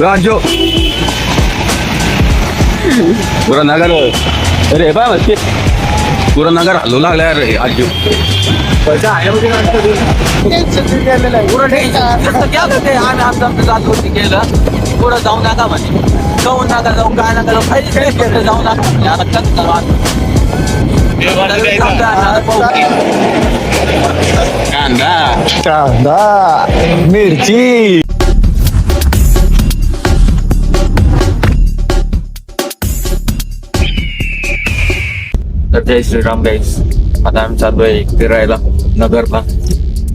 राजो पुरा नगर अरे बाय मस्ती पुरा नगर हलू लागला रे आजू. पुढं जाऊ नका म्हणे. जाऊ नका जाऊ काय नका जाऊ. नका आता कांदा. कांदा मिरची. जय श्रीराम गाईस आता आम्ही चाललोय फिरायला नगरला.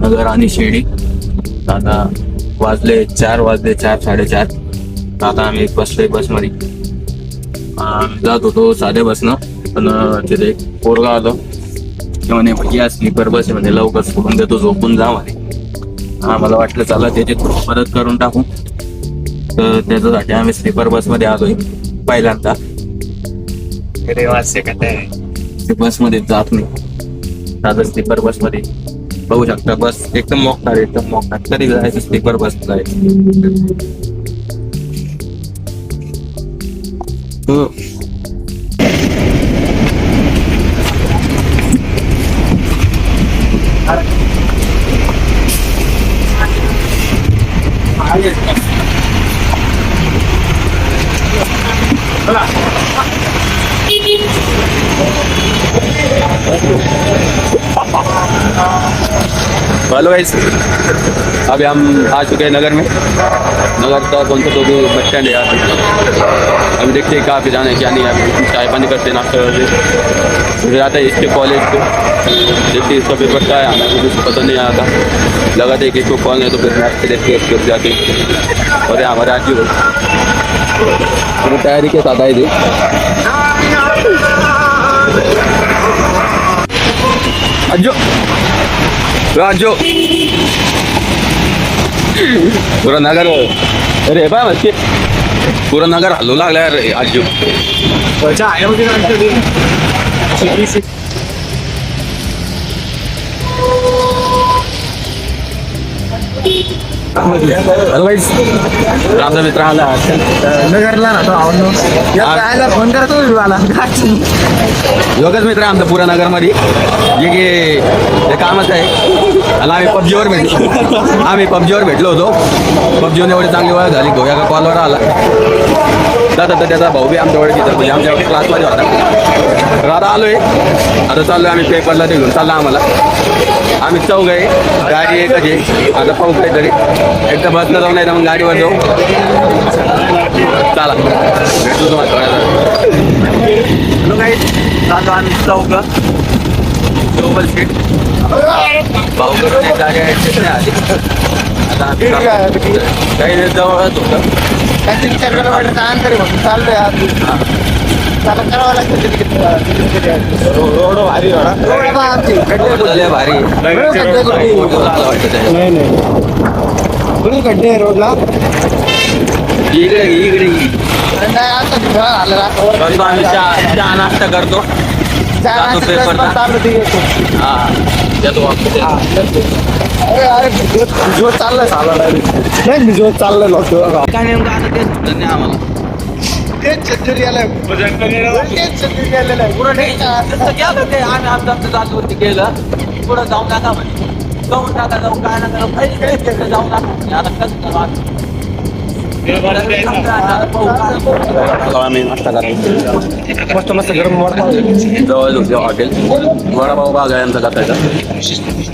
नगर आणि शिर्डी. आता वाजले चार वाजले चार साडेचार. आता आम्ही बसलोय बसमध्ये. जात होतो साध्या बसनं पण तिथे एक पोरगा आलो. ते म्हणे भैया स्लीपर बस म्हणे लवकर सोडून देतो झोपून जा म्हणे. हा मला वाटलं चला त्याची थोडी मदत करून टाकू. तर त्याच्यासाठी आम्ही स्लीपर बसमध्ये आलोय पहिल्यांदा. ते बसमध्ये जात नाही. साधं स्लीपर बसमध्ये. बघू शकता बस एकदम मोकणार एकदम मोकणार कधी जायचं स्लीपर बस जायचं हेलो गाइस। अभी हम आ चुके हैं नगर में। नगर का कौन सा तो भी बस स्टैंड है यहाँ अभी देखते हैं कहाँ पे जाना है क्या नहीं है। चाय पानी करते हैं नाश्ता करते फिर आता है इसके कॉलेज को देखते इसका पेपर क्या है आना तो कुछ पता नहीं आया था लगा था कि इसको कॉल है तो फिर पे देखते हैं फिर जाके। और यहाँ हमारे आज पूरी तैयारी के साथ आए थे अज्जो राजो. पुरा नगर अरे बाय मस्ती पुरा नगर हलू लागला रे आजू हॅलो गाईस आमचा मित्र आला. नगरला ना तो आवडलो फोन करतो मला योगच मित्र आहे आमचा पुरा नगरमध्ये. जे की हे कामच आहे. आणि आम्ही पबजीवर भेटलो. आम्ही पबजीवर भेटलो होतो. पबजीवर एवढी चांगली ओळख झाली. तो एका कॉलवर आला. जाता तर त्याचा भाऊ बी आमच्या ओळखीचा म्हणजे आमच्या क्लासमध्ये होता. तर आता आलोय. आता चाललोय आम्ही पेपरला ते घेऊन चालला आम्हाला. आम्ही चौघ आहे. गाडी एकच आहे. आता पाहू काहीतरी. एकदा बसनं जाऊ नाही तर मग गाडीवर जाऊ. चला. भेटू तुम्हाला. थोड्या काही चाललो आम्ही चौघ डबल सीट भाऊ करून एक गाडी आली आता आम्ही काही जवळच होतं विचार करायला चाललंय आज त्याला करावं लागतं रोड भारी आमची झाले भारी फोटो झाला वाटतं त्याच्यात. नाही नाही फुल खड्डे आहे रोडला इकडे इकडे नाही आता आला रात्रभर. करतो आम्ही चहा चहा नाश्ता करतो चार जातो वाजता पेपरला. बस चालू ते येतो. हा वापस हा. अरे अरे भिजवत भिजवत चाललंय साला direct. नाही भिजवत चाललंय लोक काय नेमकं आता तेच सुचत नाही आम्हाला तेच छत्री आलंय तेच छत्री आलेलं आहे पुढं ठेका. आम्ही आमचं जातवरती गेलं पुढं जाऊ नका म्हणे जाऊन टाका जाऊ काय नका जाऊ काही जाऊ नका आता कसं मस्त मस्त गरम वडापाव आहे. जवळ होते हॉटेल वडापाव बाग आहे आमचा कथाचा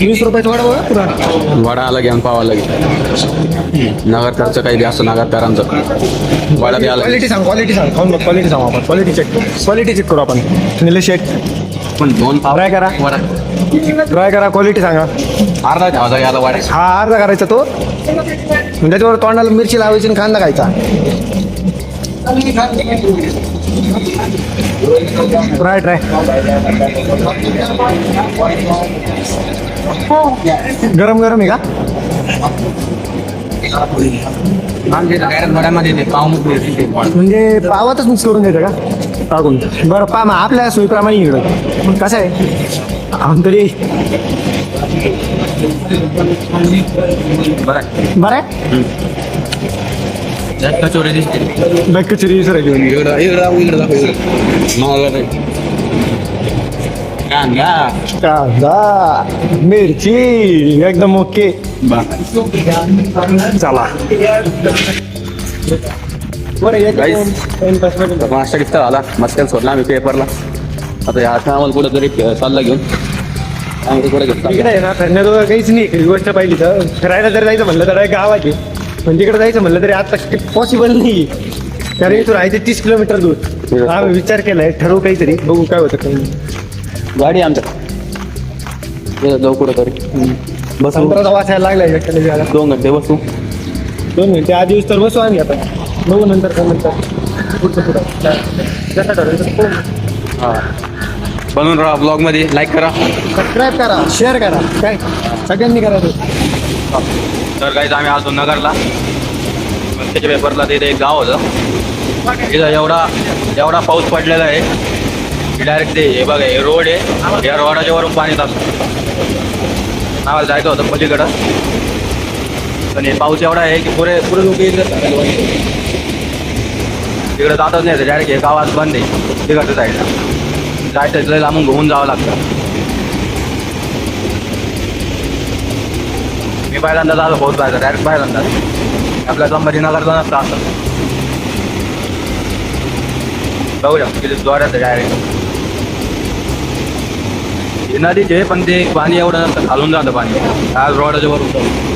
वीस रुपयाचा वडापाव आहे पुरा वडा आला घेऊन पावा लागेल नगरकरचं काही बी असं नगरकरांचं वडा बी आला क्वालिटी सांग क्वालिटी सांग खाऊन बघ क्वालिटी सांगू आपण क्वालिटी चेक. क्वालिटी चेक करू आपण. निलेश शेट पण दोन पाव ट्राय करा. वडा ट्राय करा क्वालिटी सांगा. अर्धा ठेवायचा याला वड्याचा हा अर्धा करायचा तो. त्याच्यावर तोंडाला मिरची लावायची आणि कांदा खायचा. ट्राय ट्राय गरम गरम आहे का? म्हणजे पावातच मिक्स करून देतं का? टाकून बरं पा मग आपल्या सोयीप्रमाणे इकडं. कसं आहे? आम तरी बरं. बरं आहे कचोरी दिसते? नाही कचोरी विसरा घेऊन इकडं इकडं दाखव इकडं दाखव इकडं. मला नाही कांदा. कांदा मिरची एकदम ओके. बा. चला. नाश्ता किस्ता आला. मस्त सोडला आम्ही पेपरला आता या आम्हाला कुठं तरी चालला घेऊन. कुठे इकडे आहे ना फिरण्याजवळ काहीच नाही. खरी गोष्ट पाहिली तर फिरायला जर जायचं म्हणलं तर गावात आहे. पण तिकडे जायचं म्हणलं तरी आता पॉसिबल नाही कारण इथून राहायचं तीस किलोमीटर दूर. आम्ही विचार केलाय ठरवू काहीतरी. बघू काय होतं काही. गाडी आमच्या. जाऊ कुठं तरी. बस. संत्राचा वास यायला लागलाय. दोन घंटे बसू. दोन मिनिटं आधी दिवस तर बसू आम्ही आता. बघू नंतर काय नंतर पुढचं पुढं. जसं ठरवेल तसं करू. हा. बनवून राहा ब्लॉगमध्ये लाईक करा. सबस्क्राईब करा शेअर करा. काय? सगळ्यांनी करायचं तर काही आम्ही आलो नगरला. त्याच्या पेपरला तिथे एक गाव होतं. तिथं एवढा एवढा पाऊस पडलेला आहे. डायरेक्ट ते हे बघा हे रोड आहे. या रोडाच्या वरून पाणी चालतं आम्हाला जायचं होतं पलीकडं. पण हे पाऊस एवढा आहे की पुरे पुरे लोक इकडे तिकडे जातच नाही डायरेक्ट हे गावात बंद आहे. तिकडचं जायचं काय लय लांबून घेऊन जावं लागतं. मी पहिल्यांदा झालं बहुत पाहिजे डायरेक्ट पहिल्यांदा आपल्या संभाजीनगरचा नसतं असं. बघूया किती जोरात डायरेक्ट नदीचे आहे, पण ते पाणी एवढं नसतं खालून जातं पाणी. आज रोडाच्या वर उतरतं.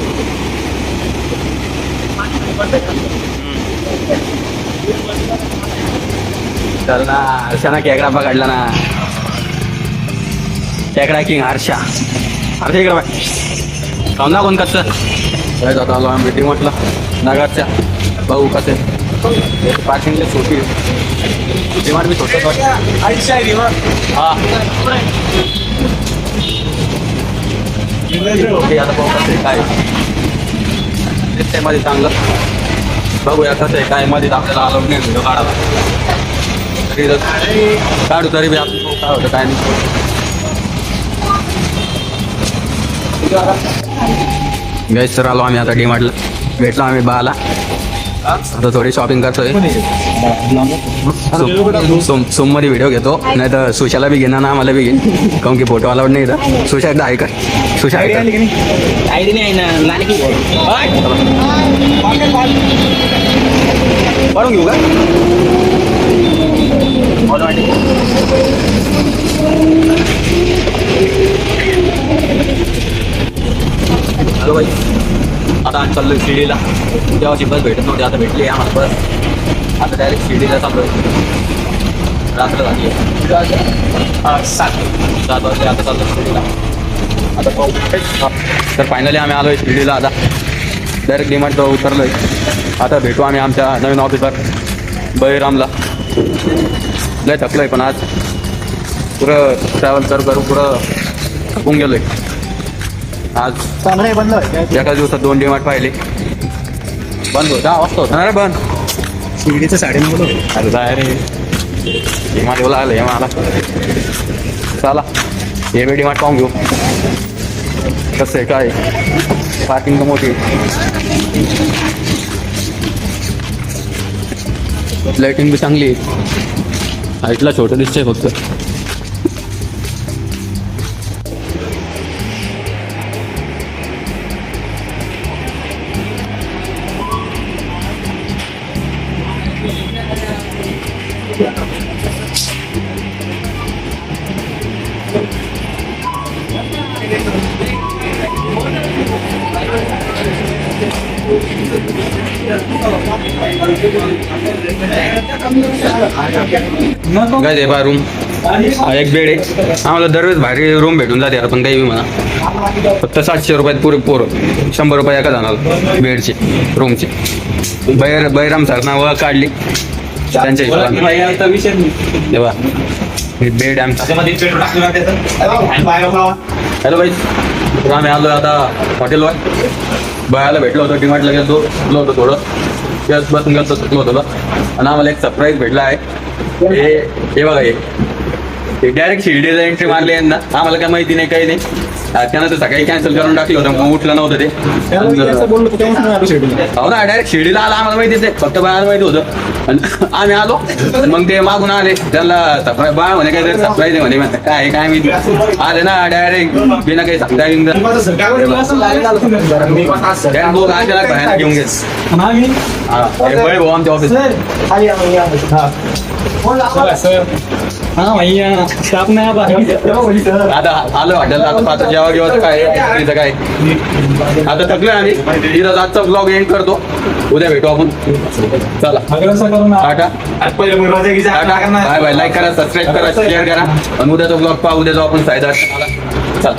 चल ना हर्षाना केकडा पकडला ना. केकडा किंग हर्षा. हर्षा इकडे बाय ना कोण कसं. काय जाता आलो आम्ही मीटिंग म्हटलं. नगरच्या. बघू कसे. पार्किंगला छोटी. डिमांड मी छोटं हा. ओके आता पाहू कसं काय. मध्ये चांगलं. बघूया कसं आहे काय मध्ये आपल्याला आलो नाही व्हिडिओ काढावा. तरी काढू तरी बी आपण. काय होतं काय नाही. गॅस सर आलो आम्ही आता डीमार्टला भेटलो आम्ही बाला. आता थोडी शॉपिंग करतोय. सोम सोमवारी व्हिडिओ घेतो. नाही तर सुशाला बी घेणार ना आम्हाला बी घे काऊन की फोटो अलाउड नाही इथं. सुशा एकदा आहे का सुशा आहे का? आयडी नाही ना लाने की वाढून घेऊ का? हॅलो भाई. आता आम्ही चाललोय शिर्डीला. तेव्हाची बस भेटत नव्हती आता भेटली आहे आम्हाला बस. आता डायरेक्ट शिर्डीला चाललोय. रात्र झाली आहे. सात. सात वाजता आता चाललो शिर्डीला. आता पाहू. तर फायनली आम्ही आलोय शिर्डीला आता. डायरेक्ट डिमांड उतरलोय. आता भेटू आम्ही आमच्या नवीन ऑफिसर बळीरामला. लय थकलोय पण आज. पुरं ट्रॅव्हल कर करू पुरं थकून गेलोय. आज चांगलं आहे बंद आहे. एका दिवसात दोन डिमांड पाहिले. बंद होता. वाजता होता. ना रे बंद. शिर्डीचं साडे नऊ अरे जाय रे. डिमांड येऊ लागलं हे मला. चला. हे बी डिमांड पाहून घेऊ. कसं आहे काय पार्किंग तर मोठी लाईटिंग बी चांगली आहे. हाईटला छोटं दिसतंय फक्त. काय बा रूम हा एक बेड आहे. आम्हाला दरवेळेस भारी रूम भेटून जाते यार पण काही बी म्हणा. फक्त सातशे रुपयात पुरे पोरं. शंभर रुपये एका जाणार बेडचे रूमचे बैर बैराम सर नावं काढली. त्यांच्या हिशोबाने. तेव्हा बेड आमचा. हॅलो बाई तर आम्ही आलो आता हॉटेलवर बायाला भेटलो होतो डिमार्ट लगेच दो गेलो होतो थोडं. तेच बसून गेलो चुकलो होतो आणि आम्हाला एक सरप्राईज भेटला आहे. हे हे बघा हे. डायरेक्ट शिर्डीला एंट्री मारली यांना आम्हाला काय माहिती नाही काही नाही. हा, त्यानं तर सकाळी कॅन्सल करून टाकलं होतं मग उठलं नव्हतं ते. हो ना डायरेक्ट शिर्डीला आला आम्हाला माहिती ते फक्त बाळाला माहिती होतं. आणि आम्ही आलो मग ते मागून आले. त्यांना सरप्राईज बाळ म्हणे काहीतरी सरप्राईज आहे म्हणे काय काय माहिती. आले ना डायरेक्ट बिना काही सांगता अचानक बाहेर घेऊन गेले हा, हे भाऊ आमच्या ऑफिस आता आलो हॉटेलला आता आता जेव्हा जेव्हा काय आहे, तिथं काय आता थकलो आम्ही. इथं आजचा ब्लॉग एंड करतो. उद्या भेटू आपण. चला. टाटा. टाटा. Bye bye. लाईक करा सबस्क्राईब करा शेअर करा. आणि उद्याचा ब्लॉग पहा उद्या जाऊ आपण सायदा. चला.